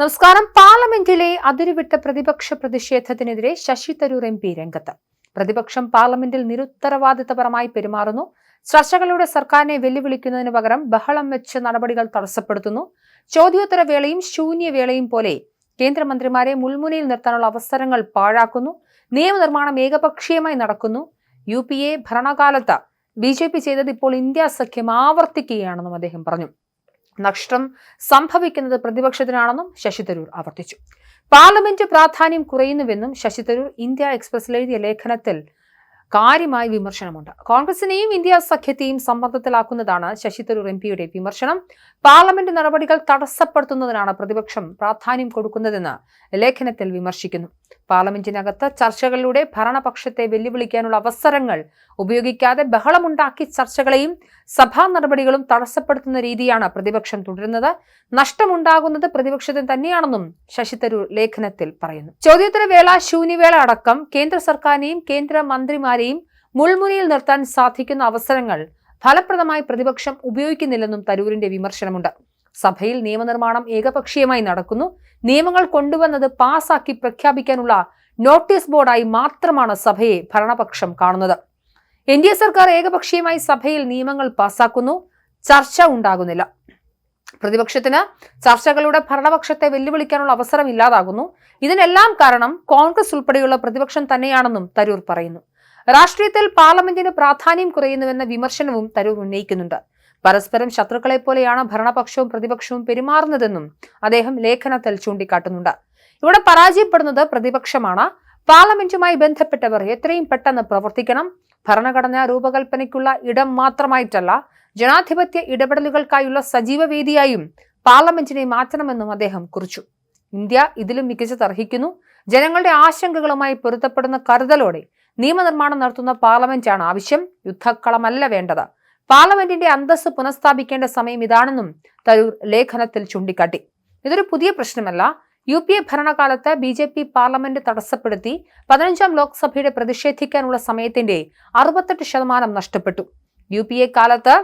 നമസ്കാരം. പാർലമെന്റിലെ അതിരുവിട്ട പ്രതിപക്ഷ പ്രതിഷേധത്തിനെതിരെ ശശി തരൂർ എം പി രംഗത്ത്. പ്രതിപക്ഷം പാർലമെന്റിൽ നിരുത്തരവാദിത്തപരമായി പെരുമാറുന്നു. ചർച്ചകളുടെ സർക്കാരിനെ വെല്ലുവിളിക്കുന്നതിന് പകരം ബഹളം വെച്ച് നടപടികൾ തടസ്സപ്പെടുത്തുന്നു. ചോദ്യോത്തര വേളയും ശൂന്യവേളയും പോലെ കേന്ദ്രമന്ത്രിമാരെ മുൾമുനയിൽ നിർത്താനുള്ള അവസരങ്ങൾ പാഴാക്കുന്നു. നിയമനിർമ്മാണം ഏകപക്ഷീയമായി നടക്കുന്നു. യു പി എ ഭരണകാലത്ത് ബി ജെ പി ചെയ്തത് ഇപ്പോൾ ഇന്ത്യ സഖ്യം ആവർത്തിക്കുകയാണെന്നും അദ്ദേഹം പറഞ്ഞു. നഷ്ടം സംഭവിക്കുന്നത് പ്രതിപക്ഷത്തിനാണെന്നും ശശി തരൂർ ആവർത്തിച്ചു. പാർലമെന്റ് പ്രാധാന്യം കുറയുന്നുവെന്നും ശശി തരൂർ ഇന്ത്യ എക്സ്പ്രസ് എഴുതിയ ലേഖനത്തിൽ കാര്യമായി വിമർശനമുണ്ട്. കോൺഗ്രസിനെയും ഇന്ത്യ സഖ്യത്തെയും സമ്മർദ്ദത്തിലാക്കുന്നതാണ് ശശി തരൂർ എം പിയുടെ വിമർശനം. പാർലമെന്റ് നടപടികൾ തടസ്സപ്പെടുത്തുന്നതിനാണ് പ്രതിപക്ഷം പ്രാധാന്യം കൊടുക്കുന്നതെന്ന് ലേഖനത്തിൽ വിമർശിക്കുന്നു. പാർലമെന്റിനകത്ത് ചർച്ചകളിലൂടെ ഭരണപക്ഷത്തെ വെല്ലുവിളിക്കാനുള്ള അവസരങ്ങൾ ഉപയോഗിക്കാതെ ബഹളമുണ്ടാക്കി ചർച്ചകളെയും സഭാ നടപടികളും തടസ്സപ്പെടുത്തുന്ന രീതിയാണ് പ്രതിപക്ഷം തുടരുന്നത്. നഷ്ടമുണ്ടാകുന്നത് പ്രതിപക്ഷത്തിന് തന്നെയാണെന്നും ശശി തരൂർ ലേഖനത്തിൽ പറയുന്നു. ചോദ്യോത്തരവേള ശൂന്യവേള അടക്കം കേന്ദ്ര സർക്കാരിനെയും കേന്ദ്ര മന്ത്രിമാരെയും മുൾമുനയിൽ നിർത്താൻ സാധിക്കുന്ന അവസരങ്ങൾ ഫലപ്രദമായി പ്രതിപക്ഷം ഉപയോഗിക്കുന്നില്ലെന്നും തരൂരിന്റെ വിമർശനമുണ്ട്. സഭയിൽ നിയമനിർമ്മാണം ഏകപക്ഷീയമായി നടക്കുന്നു. നിയമങ്ങൾ കൊണ്ടുവന്നത് പാസാക്കി പ്രഖ്യാപിക്കാനുള്ള നോട്ടീസ് ബോർഡായി മാത്രമാണ് സഭയെ ഭരണപക്ഷം കാണുന്നത്. എൻ ഡി എ സർക്കാർ ഏകപക്ഷീയമായി സഭയിൽ നിയമങ്ങൾ പാസാക്കുന്നു. ചർച്ച ഉണ്ടാകുന്നില്ല. പ്രതിപക്ഷത്തിന് ചർച്ചകളുടെ ഭരണപക്ഷത്തെ വെല്ലുവിളിക്കാനുള്ള അവസരം ഇല്ലാതാകുന്നു. ഇതിനെല്ലാം കാരണം കോൺഗ്രസ് ഉൾപ്പെടെയുള്ള പ്രതിപക്ഷം തന്നെയാണെന്നും തരൂർ പറയുന്നു. രാഷ്ട്രീയത്തിൽ പാർലമെന്റിന് പ്രാധാന്യം കുറയുന്നുവെന്ന വിമർശനവും തരൂർ ഉന്നയിക്കുന്നുണ്ട്. പരസ്പരം ശത്രുക്കളെ പോലെയാണ് ഭരണപക്ഷവും പ്രതിപക്ഷവും പെരുമാറുന്നതെന്നും അദ്ദേഹം ലേഖനത്തിൽ ചൂണ്ടിക്കാട്ടുന്നുണ്ട്. ഇവിടെ പരാജയപ്പെടുന്നത് പ്രതിപക്ഷമാണ്. പാർലമെന്റുമായി ബന്ധപ്പെട്ടവർ എത്രയും പെട്ടെന്ന് പ്രവർത്തിക്കണം. ഭരണഘടനാ രൂപകൽപ്പനയ്ക്കുള്ള ഇടം മാത്രമായിട്ടല്ല ജനാധിപത്യ ഇടപെടലുകൾക്കായുള്ള സജീവ വേദിയായും പാർലമെന്റിനെ മാറ്റണമെന്നും അദ്ദേഹം കുറിച്ചു. ഇന്ത്യ ഇതിലും മികച്ചത് അർഹിക്കുന്നു ജനങ്ങളുടെ ആശങ്കകളുമായി പൊരുത്തപ്പെടുന്ന കരുതലോടെ നിയമനിർമ്മാണം നടത്തുന്ന പാർലമെന്റാണ് ആവശ്യം. യുദ്ധക്കളമല്ല വേണ്ടത്. പാർലമെന്റിന്റെ അന്തസ് പുനഃസ്ഥാപിക്കേണ്ട സമയം ഇതാണെന്നും തരൂർ ലേഖനത്തിൽ ചൂണ്ടിക്കാട്ടി. ഇതൊരു പുതിയ പ്രശ്നമല്ല. യു പി എ ഭരണകാലത്ത് ബി ജെ പി പാർലമെന്റ് തടസ്സപ്പെടുത്തി പതിനഞ്ചാം ലോക്സഭയുടെ പ്രതിഷേധിക്കാനുള്ള സമയത്തിന്റെ അറുപത്തെട്ട് ശതമാനം നഷ്ടപ്പെട്ടു. യു പി എ കാലത്ത്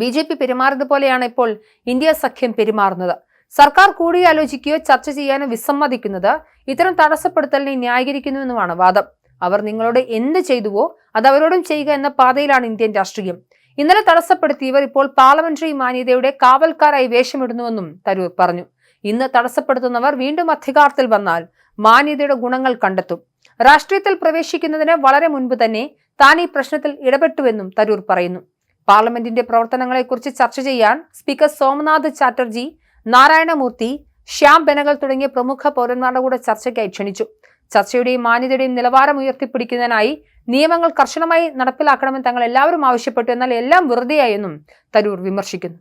ബി ജെ പി പെരുമാറിയതുപോലെയാണ് ഇപ്പോൾ ഇന്ത്യ സഖ്യം പെരുമാറുന്നത്. സർക്കാർ കൂടിയാലോചിക്കുകയോ ചർച്ച ചെയ്യാനോ വിസമ്മതിക്കുന്നത് ഇത്തരം തടസ്സപ്പെടുത്തലിനെ ന്യായീകരിക്കുന്നുവെന്നുമാണ് വാദം. അവർ നിങ്ങളോട് എന്ത് ചെയ്തുവോ അത് അവരോടും ചെയ്യുക എന്ന പാതയിലാണ് ഇന്ത്യൻ രാഷ്ട്രീയം. ഇന്നലെ തടസ്സപ്പെടുത്തിയവർ ഇപ്പോൾ പാർലമെന്ററി മാന്യതയുടെ കാവൽക്കാരായി വേഷമിടുന്നുവെന്നും തരൂർ പറഞ്ഞു. ഇന്ന് തടസ്സപ്പെടുത്തുന്നവർ വീണ്ടും അധികാരത്തിൽ വന്നാൽ മാന്യതയുടെ ഗുണങ്ങൾ കണ്ടെത്തും. രാഷ്ട്രീയത്തിൽ പ്രവേശിക്കുന്നതിന് വളരെ മുൻപ് തന്നെ താൻ ഈ പ്രശ്നത്തിൽ ഇടപെട്ടുവെന്നും തരൂർ പറയുന്നു. പാർലമെന്റിന്റെ പ്രവർത്തനങ്ങളെക്കുറിച്ച് ചർച്ച ചെയ്യാൻ സ്പീക്കർ സോമനാഥ് ചാറ്റർജി നാരായണമൂർത്തി ശ്യാം ബെനഗൽ തുടങ്ങിയ പ്രമുഖ പൗരന്മാരുടെ കൂടെ ചർച്ചയ്ക്കായി ക്ഷണിച്ചു. ചർച്ചയുടെയും മാന്യതയുടെയും നിലവാരം ഉയർത്തിപ്പിടിക്കുന്നതിനായി നിയമങ്ങൾ കർശനമായി നടപ്പിലാക്കണമെന്ന് തങ്ങൾ എല്ലാവരും ആവശ്യപ്പെട്ടു എന്നാൽ എല്ലാം വെറുതെയായെന്നും തരൂർ വിമർശിക്കുന്നു.